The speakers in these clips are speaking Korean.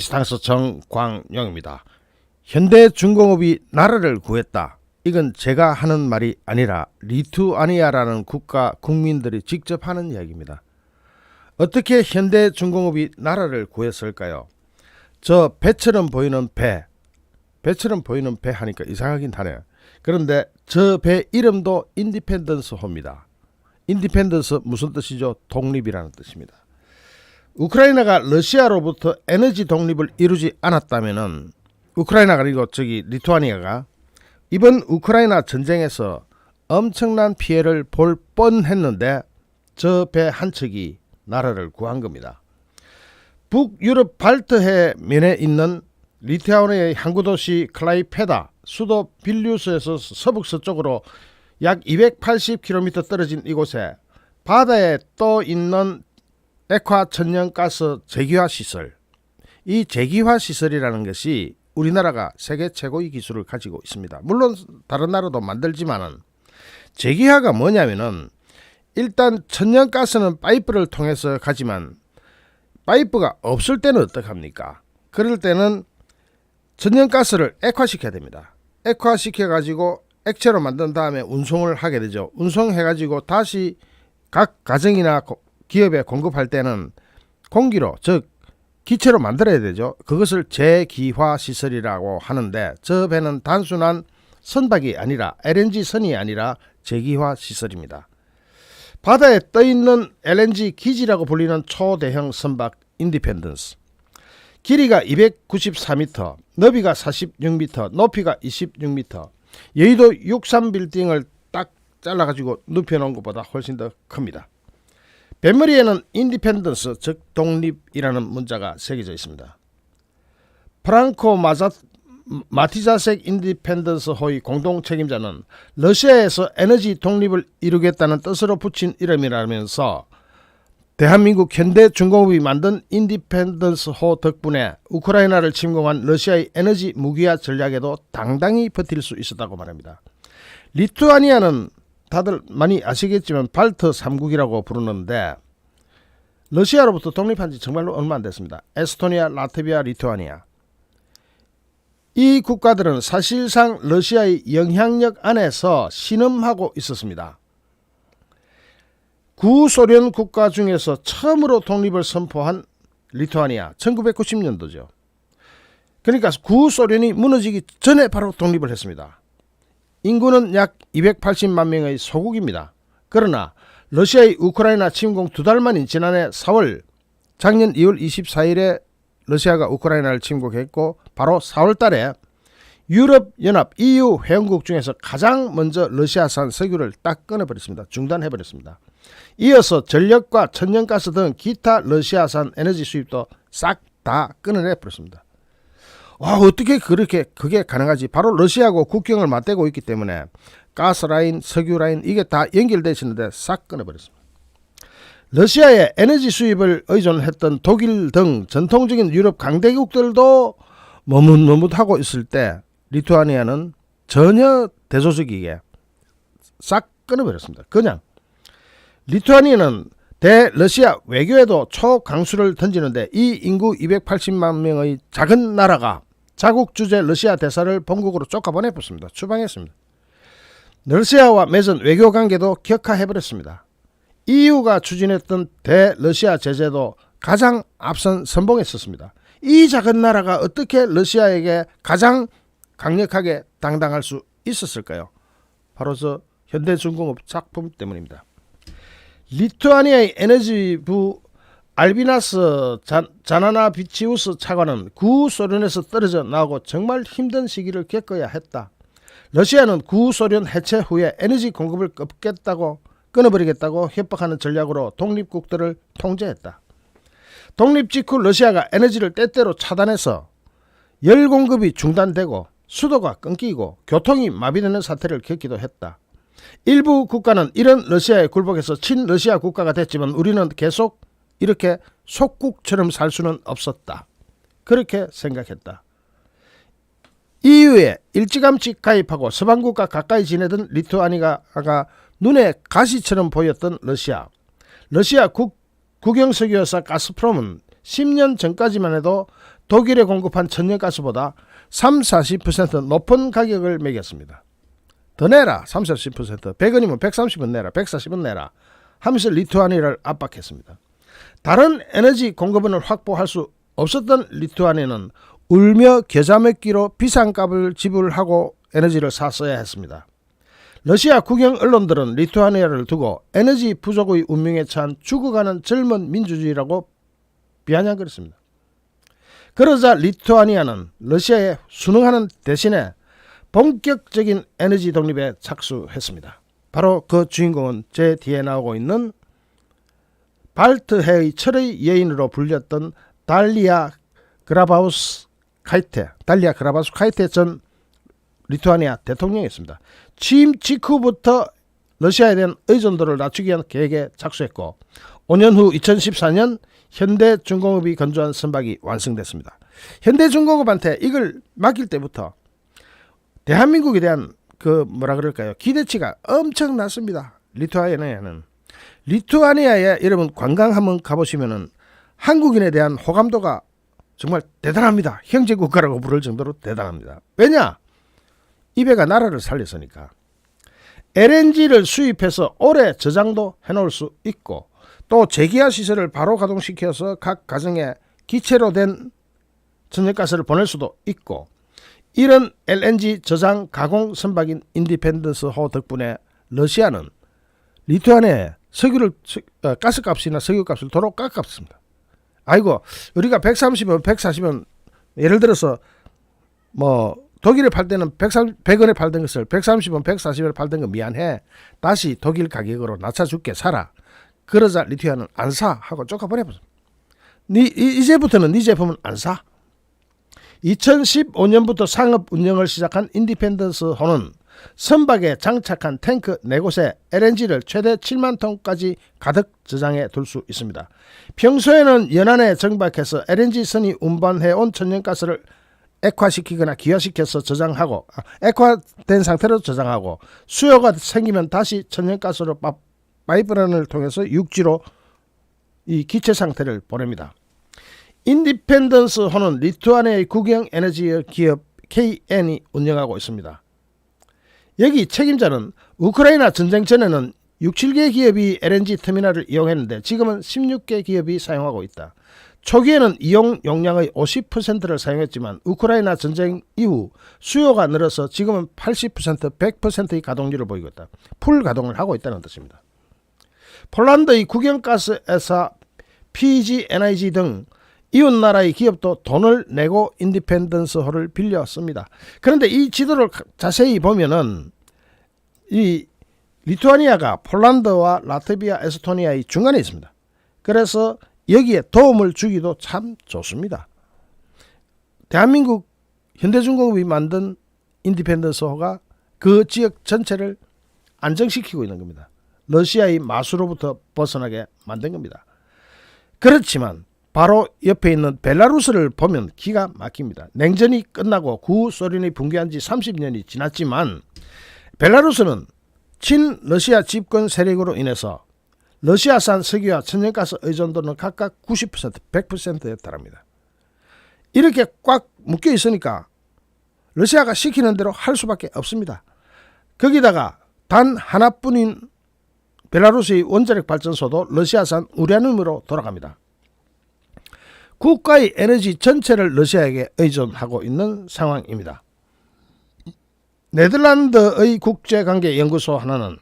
시상서 정광용입니다. 현대 중공업이 나라를 구했다. 이건 제가 하는 말이 아니라 리투아니아라는 국가 국민들이 직접 하는 이야기입니다. 어떻게 현대 중공업이 나라를 구했을까요? 저 배처럼 보이는 배, 배처럼 보이는 배 하니까 이상하긴 하네요. 그런데 저 배 이름도 인디펜던스 호입니다. 인디펜던스 무슨 뜻이죠? 독립이라는 뜻입니다. 우크라이나가 러시아로부터 에너지 독립을 이루지 않았다면은 우크라이나가 아니고 저기 리투아니아가 이번 우크라이나 전쟁에서 엄청난 피해를 볼 뻔했는데 저 배 한 척이 나라를 구한 겁니다. 북유럽 발트해 면에 있는 리투아니아의 항구 도시 클라이페다 수도 빌뉴스에서 서북 서쪽으로 약 280km 떨어진 이곳에 바다에 떠 있는 액화 천연가스 재기화 시설. 이 재기화 시설이라는 것이 우리나라가 세계 최고의 기술을 가지고 있습니다. 물론 다른 나라도 만들지만은 재기화가 뭐냐면은 일단 천연가스는 파이프를 통해서 가지만 파이프가 없을 때는 어떡합니까? 그럴 때는 천연가스를 액화시켜야 됩니다. 액화시켜 가지고 액체로 만든 다음에 운송을 하게 되죠. 운송해 가지고 다시 각 가정이나 고- 기업에 공급할 때는 공기로 즉 기체로 만들어야 되죠. 그것을 재기화 시설이라고 하는데 저 배는 단순한 선박이 아니라 LNG 선이 아니라 재기화 시설입니다. 바다에 떠 있는 LNG 기지라고 불리는 초대형 선박 인디펜던스. 길이가 294m, 너비가 46m, 높이가 26m. 여의도 63 빌딩을 딱 잘라가지고 눕혀놓은 것보다 훨씬 더 큽니다. 뱃머리에는 인디펜던스 즉 독립이라는 문자가 새겨져 있습니다. 프랑코 마자, 마티자색 인디펜던스 호의 공동 책임자는 러시아에서 에너지 독립을 이루겠다는 뜻으로 붙인 이름이라면서 대한민국 현대 중공업이 만든 인디펜던스 호 덕분에 우크라이나를 침공한 러시아의 에너지 무기화 전략에도 당당히 버틸 수 있었다고 말합니다. 리투아니아는 다들 많이 아시겠지만 발트 3국이라고 부르는데 러시아로부터 독립한 지 정말로 얼마 안 됐습니다. 에스토니아, 라트비아, 리투아니아. 이 국가들은 사실상 러시아의 영향력 안에서 신음하고 있었습니다. 구소련 국가 중에서 처음으로 독립을 선포한 리투아니아 1990년도죠. 그러니까 구소련이 무너지기 전에 바로 독립을 했습니다. 인구는 약 280만 명의 소국입니다. 그러나 러시아의 우크라이나 침공 두 달 만인 지난해 4월 작년 2월 24일에 러시아가 우크라이나를 침공했고 바로 4월 달에 유럽 연합 EU 회원국 중에서 가장 먼저 러시아산 석유를 딱 끊어버렸습니다. 중단해 버렸습니다. 이어서 전력과 천연가스 등 기타 러시아산 에너지 수입도 싹 다 끊어내 버렸습니다. 와 어떻게 그렇게 그게 가능하지? 바로 러시아하고 국경을 맞대고 있기 때문에 가스 라인, 석유 라인 이게 다 연결돼 있었는데 싹 끊어버렸습니다. 러시아의 에너지 수입을 의존했던 독일 등 전통적인 유럽 강대국들도 머뭇머뭇하고 있을 때 리투아니아는 전혀 대조적이게 싹 끊어버렸습니다. 그냥 리투아니아는 대러시아 외교에도 초강수를 던지는데 이 인구 280만 명의 작은 나라가 자국 주재 러시아 대사를 본국으로 쫓아보내버렸습니다. 추방했습니다. 러시아와 맺은 외교 관계도 격화해버렸습니다. EU가 추진했던 대러시아 제재도 가장 앞선 선봉했었습니다. 이 작은 나라가 어떻게 러시아에게 가장 강력하게 당당할 수 있었을까요? 바로 저 현대중공업 작품 때문입니다. 리투아니아의 에너지부 알비나스 잔, 자나나 비치우스 차관은 구소련에서 떨어져 나오고 정말 힘든 시기를 겪어야 했다. 러시아는 구소련 해체 후에 에너지 공급을 끊겠다고 끊어버리겠다고 협박하는 전략으로 독립국들을 통제했다. 독립 직후 러시아가 에너지를 때때로 차단해서 열 공급이 중단되고 수도가 끊기고 교통이 마비되는 사태를 겪기도 했다. 일부 국가는 이런 러시아에 굴복해서 친러시아 국가가 됐지만 우리는 계속 이렇게 속국처럼 살 수는 없었다. 그렇게 생각했다. EU에 일찌감치 가입하고 서방국과 가까이 지내던 리투아니아가 눈에 가시처럼 보였던 러시아. 러시아 국, 국영석유회사 가스프롬은 10년 전까지만 해도 독일에 공급한 천연가스보다 3, 40% 높은 가격을 매겼습니다. 더 내라 3, 40% 100원이면 130원 내라 140원 내라 하면서 리투아니아를 압박했습니다. 다른 에너지 공급원을 확보할 수 없었던 리투아니아는 울며 먹기로 비싼 값을 지불하고 에너지를 샀어야 했습니다. 러시아 국영 언론들은 리투아니아를 두고 에너지 부족의 운명에 처한 죽어가는 젊은 민주주의라고 비아냥거렸습니다. 그러자 리투아니아는 러시아에 순응하는 대신에 본격적인 에너지 독립에 착수했습니다. 바로 그 주인공은 제 뒤에 나오고 있는 발트해의 철의 여인으로 불렸던 달리아 그라바우스 카이테, 달리아 그라바우스 카이테 전 리투아니아 대통령이었습니다. 취임 직후부터 러시아에 대한 의존도를 낮추기 위한 계획에 착수했고 5년 후 2014년 현대중공업이 건조한 선박이 완성됐습니다. 현대중공업한테 이걸 맡길 때부터 대한민국에 대한 그 뭐라 그럴까요? 기대치가 엄청 났습니다. 리투아니아는 리투아니아에 여러분 관광 한번 가보시면은 한국인에 대한 호감도가 정말 대단합니다. 형제 국가라고 부를 정도로 대단합니다. 왜냐? 이 배가 나라를 살렸으니까. LNG를 수입해서 오래 저장도 해놓을 수 있고 또 재기화 시설을 바로 가동시켜서 각 가정에 기체로 된 천연가스를 보낼 수도 있고 이런 LNG 저장 가공 선박인 인디펜던스호 덕분에 러시아는 리투아니아에 석유를 어, 가스값이나 석유값을 도로 깎았습니다. 아이고 우리가 130원, 140원 예를 들어서 뭐 독일에 팔 때는 130, 100원에 팔던 것을 130원, 140원에 팔던 거 미안해. 다시 독일 가격으로 낮춰줄게 사라. 그러자 리투아는 안 사 하고 쫓아버려버렸어. 니 이- 이제부터는 네 제품은 안 사. 2015년부터 상업 운영을 시작한 인디펜던스 호는 선박에 장착한 탱크 4곳에 LNG를 최대 7만 톤까지 가득 저장해 둘 수 있습니다. 평소에는 연안에 정박해서 LNG 선이 운반해온 천연가스를 액화시키거나 기화시켜서 저장하고 아, 액화된 상태로 저장하고 수요가 생기면 다시 천연가스로 파- 파이프라인을 통해서 육지로 이 기체 상태를 보냅니다. 인디펜던스 호는 리투아니아의 국영 에너지 기업 KN이 운영하고 있습니다. 여기 책임자는 우크라이나 전쟁 전에는 6, 7개 기업이 LNG 터미널을 이용했는데 지금은 16개 기업이 사용하고 있다. 초기에는 이용 용량의 50%를 사용했지만 우크라이나 전쟁 이후 수요가 늘어서 지금은 80% 100%의 가동률을 보이고 있다. 풀 가동을 하고 있다는 뜻입니다. 폴란드의 국영가스 회사 PG&IG 등 이웃 나라의 기업도 돈을 내고 인디펜던스 호를 빌려 씁니다. 그런데 이 지도를 가- 자세히 보면은 이 리투아니아가 폴란드와 라트비아, 에스토니아의 중간에 있습니다. 그래서 여기에 도움을 주기도 참 좋습니다. 대한민국 현대중공업이 만든 인디펜던스호가 그 지역 전체를 안정시키고 있는 겁니다. 러시아의 마수로부터 벗어나게 만든 겁니다. 그렇지만 바로 옆에 있는 벨라루스를 보면 기가 막힙니다. 냉전이 끝나고 구소련이 붕괴한 지 30년이 지났지만 벨라루스는 친 러시아 집권 세력으로 인해서 러시아산 석유와 천연가스 의존도는 각각 90%, 100%에 달합니다. 이렇게 꽉 묶여 있으니까 러시아가 시키는 대로 할 수밖에 없습니다. 거기다가 단 하나뿐인 벨라루스의 원자력 발전소도 러시아산 우라늄으로 돌아갑니다. 국가의 에너지 전체를 러시아에게 의존하고 있는 상황입니다. 네덜란드의 국제관계연구소 하나는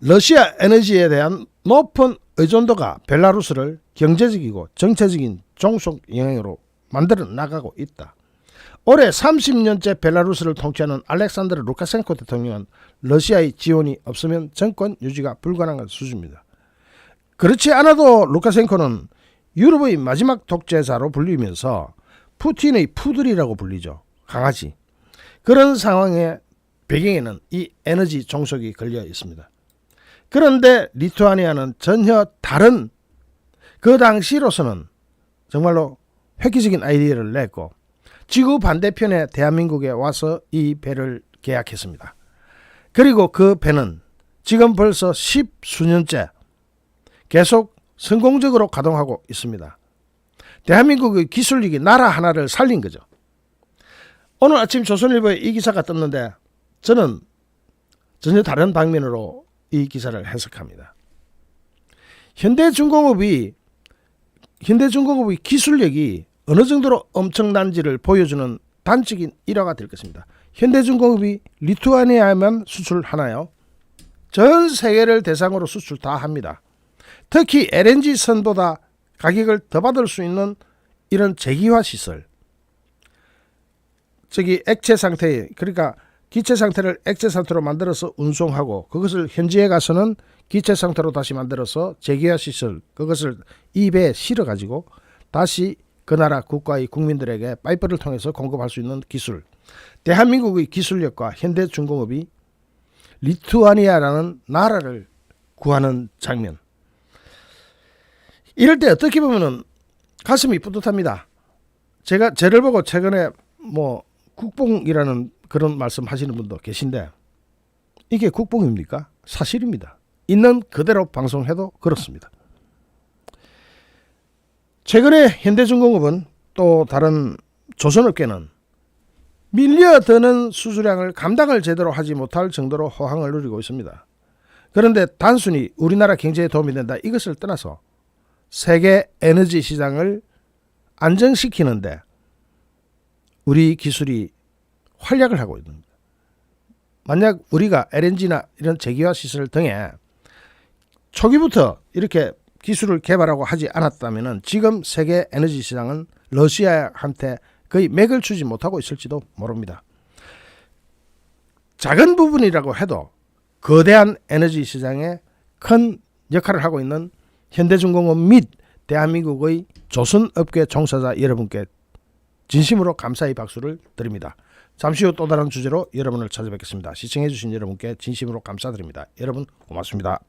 러시아 에너지에 대한 높은 의존도가 벨라루스를 경제적이고 정체적인 종속 영향으로 만들어 나가고 있다. 올해 30년째 벨라루스를 통치하는 알렉산드르 루카센코 대통령은 러시아의 지원이 없으면 정권 유지가 불가능한 수준입니다. 그렇지 않아도 루카센코는 유럽의 마지막 독재자로 불리면서 푸틴의 푸들이라고 불리죠. 강아지. 그런 상황의 배경에는 이 에너지 종속이 걸려 있습니다. 그런데 리투아니아는 전혀 다른 그 당시로서는 정말로 획기적인 아이디어를 냈고 지구 반대편에 대한민국에 와서 이 배를 계약했습니다. 그리고 그 배는 지금 벌써 십수년째 계속 성공적으로 가동하고 있습니다. 대한민국의 기술력이 나라 하나를 살린 거죠. 오늘 아침 조선일보에 이 기사가 떴는데 저는 전혀 다른 방면으로 이 기사를 해석합니다. 현대중공업이 현대중공업의 기술력이 어느 정도로 엄청난지를 보여주는 단적인 일화가 될 것입니다. 현대중공업이 리투아니아에만 수출하나요? 전 세계를 대상으로 수출 다 합니다. 특히 LNG 선보다 가격을 더 받을 수 있는 이런 재기화 시설, 저기 액체 상태, 그러니까 기체 상태를 액체 상태로 만들어서 운송하고 그것을 현지에 가서는 기체 상태로 다시 만들어서 재기화 시설 그것을 입에 실어 가지고 다시 그 나라 국가의 국민들에게 파이프를 통해서 공급할 수 있는 기술. 대한민국의 기술력과 현대 중공업이 리투아니아라는 나라를 구하는 장면. 이럴 때 어떻게 보면은 가슴이 뿌듯합니다. 제가 저를 보고 최근에 뭐 국뽕이라는 그런 말씀 하시는 분도 계신데 이게 국뽕입니까? 사실입니다. 있는 그대로 방송해도 그렇습니다. 최근에 현대중공업은 또 다른 조선업계는 밀려드는 수주량을 감당을 제대로 하지 못할 정도로 호황을 누리고 있습니다. 그런데 단순히 우리나라 경제에 도움이 된다 이것을 떠나서 세계 에너지 시장을 안정시키는데 우리 기술이 활약을 하고 있는 겁니다. 만약 우리가 LNG나 이런 재기화 시설 등에 초기부터 이렇게 기술을 개발하고 하지 않았다면 지금 세계 에너지 시장은 러시아한테 거의 맥을 주지 못하고 있을지도 모릅니다. 작은 부분이라고 해도 거대한 에너지 시장에 큰 역할을 하고 있는 현대중공업 및 대한민국의 조선업계 종사자 여러분께 진심으로 감사의 박수를 드립니다. 잠시 후 또 다른 주제로 여러분을 찾아뵙겠습니다. 시청해주신 여러분께 진심으로 감사드립니다. 여러분 고맙습니다.